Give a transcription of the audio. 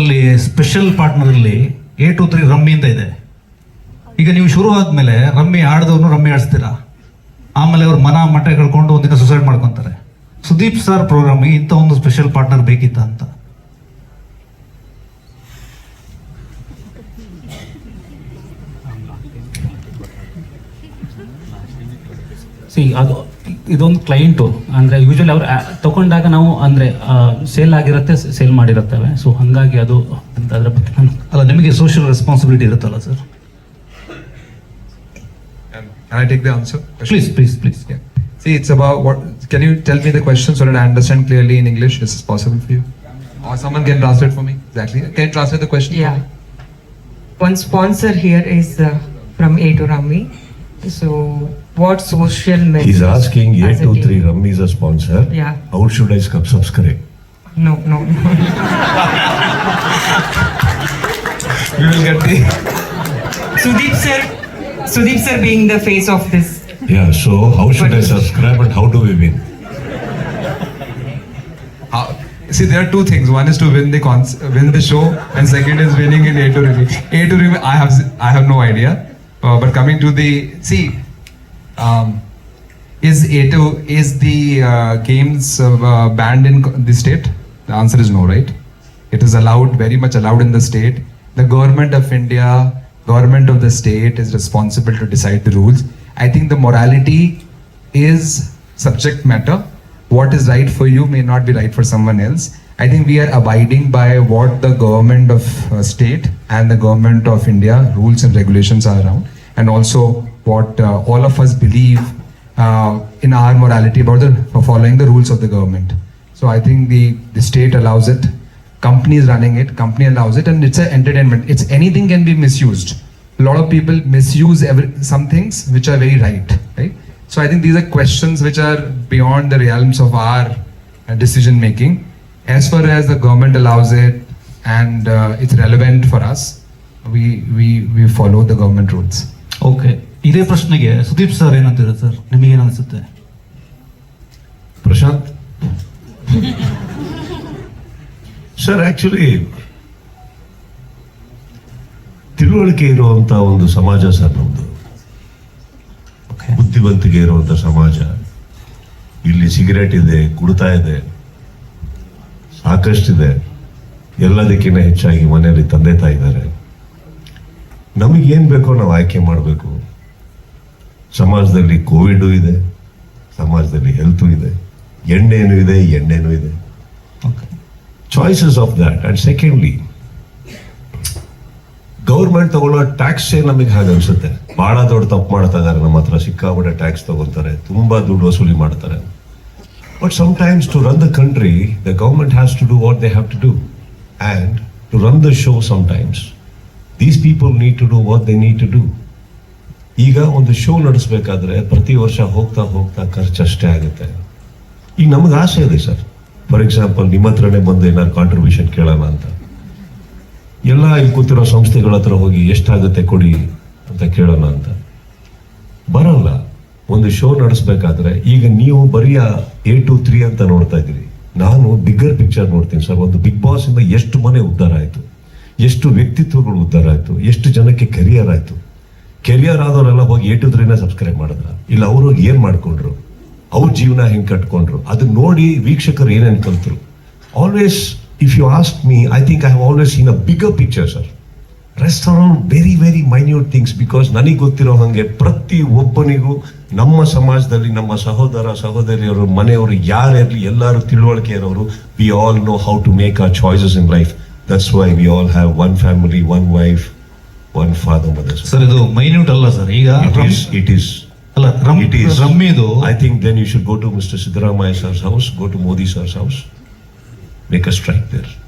ಅದರಲ್ಲಿ ಸ್ಪೆಷಲ್ ಪಾರ್ಟ್ನರಲ್ಲಿ A two three rummy ಅಂತ ಇದೆ. ಈಗ ನೀವು ಶುರು ಆದ್ಮೇಲೆ ರಮ್ಮಿ ಆಡ್ದವ್ರನ್ನು ರಮ್ಮಿ ಆಡಿಸ್ತೀರಾ? ಆಮೇಲೆ ಅವ್ರು ಮನ ಮಠ ಕಳ್ಕೊಂಡು ಒಂದಿನ ಸುಸೈಡ್ ಮಾಡ್ಕೊತಾರೆ. ಸುದೀಪ್ ಸರ್ ಪ್ರೋಗ್ರಾಮ್ಗೆ ಇಂಥ ಒಂದು ಸ್ಪೆಷಲ್ ಪಾರ್ಟ್ನರ್ ಬೇಕಿತ್ತ ಅಂತ. ಸಿ ಅದು ಇದೊಂದು ಕ್ಲೈಂಟು ಅಂದರೆ ಯೂಶಲಿ ಅವ್ರು ಆ- ತಗೊಂಡಾಗ ನಾವು ಅಂದರೆ ಸೇಲ್ ಆಗಿರುತ್ತೆ ಸೇಲ್ ಮಾಡಿರುತ್ತೇವೆ ಸೊ ಹಾಗಾಗಿ ಅದು ಅಂತ ಅದ್ರ ಬಗ್ಗೆ ನಾನು ಅಲ್ಲ ನಿಮಗೆ ಸೋಷಿಯಲ್ ರೆಸ್ಪಾನ್ಸಿಬಿಲಿಟಿ ಇರುತ್ತಲ್ಲ sir Can I take the answer? Please please please Yeah. See, it's about what. Can you tell me the question so that I understand clearly in English? Is this possible for you? Or someone can translate for me? Exactly. Can you translate the question? Yeah. For me? One sponsor here is uh, from A to Rami. So, what social message? He's asking as a team? A23 Rummy is a sponsor. Yeah. How should I sub- subscribe? No, no, no. We will get the. Sudeep sir, Sudeep sir being the face of this. Yeah, so how should I subscribe and how do we win? How, see, there are two things. One is to win the cons- win the show, and second is winning in A to Remy. A to Remy, I have z- I have no idea. Uh, but coming to the see, um, is A2 is the uh, games uh, banned in the state? The answer is no, right? It is allowed, very much allowed in the state. The government of India, government of the state is responsible to decide the rules. I think the morality is subject matter. What is right for you may not be right for someone else. I think we are abiding by what the government of uh, state and the government of India rules and regulations are around, and also what uh, all of us believe uh, in our morality about the following the rules of the government. So I think the the state allows it, company is running it, company allows it, and it's an entertainment. It's anything can be misused. A lot of people misuse every, some things which are very right? So I think these are questions which are beyond the realms of our uh, decision making. As far as the government allows it and uh, it's relevant for us, we we we follow the government rules. Okay ಇದೇ ಪ್ರಶ್ನೆಗೆ Sudeep sir ಏನಂತೀರ sir ನಿಮಗೆ ಅನಿಸುತ್ತೆ Prashant? Sir, actually, ತಿಳುವಳಿಕೆ ಇರುವಂತ ಒಂದು ಸಮಾಜ sir ನಮ್ದು okay ಬುದ್ಧಿವಂತಿಕೆ ಇರುವಂತ ಸಮಾಜ. ಇಲ್ಲಿ ಸಿಗರೇಟ್ ಇದೆ ಕುಡ್ತಾ ಇದೆ ಸಾಕಷ್ಟಿದೆ. ಎಲ್ಲದಕ್ಕಿಂತ ಹೆಚ್ಚಾಗಿ ಮನೆಯಲ್ಲಿ ತಂದೆ ತಾಯಿದ್ದಾರೆ ನಮಗೆ ಏನ್ ಬೇಕೋ ನಾವು ಆಯ್ಕೆ ಮಾಡಬೇಕು. ಸಮಾಜದಲ್ಲಿ ಕೋವಿಡ್ ಇದೆ ಸಮಾಜದಲ್ಲಿ ಹೆಲ್ತು ಇದೆ ಎಣ್ಣೆನೂ ಇದೆ ಎಣ್ಣೆನೂ ಇದೆ. Choices of that and secondly government ತಗೊಳ್ಳೋ ಟ್ಯಾಕ್ಸೇ ನಮಗೆ ಹಾಗೆ ಅನ್ಸುತ್ತೆ? ಬಹಳ ದೊಡ್ಡ ತಪ್ಪು ಮಾಡ್ತಾ ಇದಾರೆ, ನಮ್ಮ ಹತ್ರ ಸಿಕ್ಕಾಪಟ್ಟೆ ಟ್ಯಾಕ್ಸ್ ತಗೊಂತಾರೆ ತುಂಬಾ ದುಡ್ಡು ವಸೂಲಿ ಮಾಡ್ತಾರೆ. But sometimes to run the country the government has to do what they have to do and to run the show sometimes these people need to do what they need to do ಈಗ ಒಂದು show ನಡೆಸಬೇಕಾದ್ರೆ ಪ್ರತಿ ವರ್ಷ ಹೋಗ್ತಾ ಹೋಗ್ತಾ ಖರ್ಚು ಅಷ್ಟೇ ಆಗುತ್ತೆ. ಈಗ ನಮಗೆ ಆಸೆ ಇದೆ ಸರ್. ಫಾರ್ ಎಕ್ಸಾಂಪಲ್ ನಿಮ್ಮ ಹತ್ರನೇ ಬಂದು ಏನಾದ್ರು ಕಾಂಟ್ರಿಬ್ಯೂಷನ್ ಕೇಳೋಣ ಅಂತ. ಎಲ್ಲ ಇಲ್ಲಿ ಕೂತಿರೋ ಸಂಸ್ಥೆಗಳ ಹತ್ರ ಹೋಗಿ ಎಷ್ಟಾಗುತ್ತೆ ಕೊಡಿ ಅಂತ ಕೇಳೋಣ ಅಂತ. ಬರಲ್ಲ. ಒಂದು ಶೋ ನಡೆಸಬೇಕಾದ್ರೆ ಈಗ ನೀವು ಬರೀ ಎ ಟು ತ್ರೀ ಅಂತ ನೋಡ್ತಾ ಇದ್ದೀರಿ. ನಾನು ಬಿಗ್ಗರ್ ಪಿಕ್ಚರ್ ನೋಡ್ತೀನಿ ಸರ್. ಒಂದು ಬಿಗ್ ಬಾಸ್ ಇಂದ ಎಷ್ಟು ಮನೆ ಉದ್ಧಾರ ಆಯ್ತು? ಎಷ್ಟು ವ್ಯಕ್ತಿತ್ವಗಳು ಉದ್ಧಾರ ಆಯ್ತು? ಎಷ್ಟು ಜನಕ್ಕೆ ಕೆರಿಯರ್ ಆಯ್ತು? ಕೆರಿಯರ್ ಆದವರೆಲ್ಲ ಹೋಗಿ ಎ ಟು ತ್ರೀನ ಸಬ್ಸ್ಕ್ರೈಬ್ ಮಾಡಿದ್ರ? ಇಲ್ಲ, ಅವರು ಏನು ಮಾಡ್ಕೊಂಡ್ರು? ಅವ್ರ ಜೀವನ ಹೆಂಗೆ ಕಟ್ಕೊಂಡ್ರು? ಅದನ್ನ ನೋಡಿ ವೀಕ್ಷಕರು ಏನೇನು ಕಲ್ತರು? Always if you ask me, I think I have always seen a bigger picture sir rest around very very minute things because ನನಗೆ ಗೊತ್ತಿರೋ ಹಾಗೆ ಪ್ರತಿ ಒಬ್ಬನಿಗೂ ನಮ್ಮ ಸಮಾಜದಲ್ಲಿ ನಮ್ಮ ಸಹೋದರ ಸಹೋದರಿಯರು ಮನೆಯವರು ಯಾರಿರಲಿ ಎಲ್ಲರೂ ತಿಳುವಳಿಕೆ ಇರೋರು we all know how to make our choices in life that's why we all have one family one wife one father mother sir ಇದು ಮೈನ್ಯೂಟ್ ಅಲ್ಲ ಸರ್ ಈಗ ಇಟ್ ಈಸ್ ಇಟ್ ಈಸ್ ಅಲ್ಲ It is. ರಮ್ಮಿದು I think then you should go to mister Siddaramaiah sir's house go to Modi sir's house, make a strike there.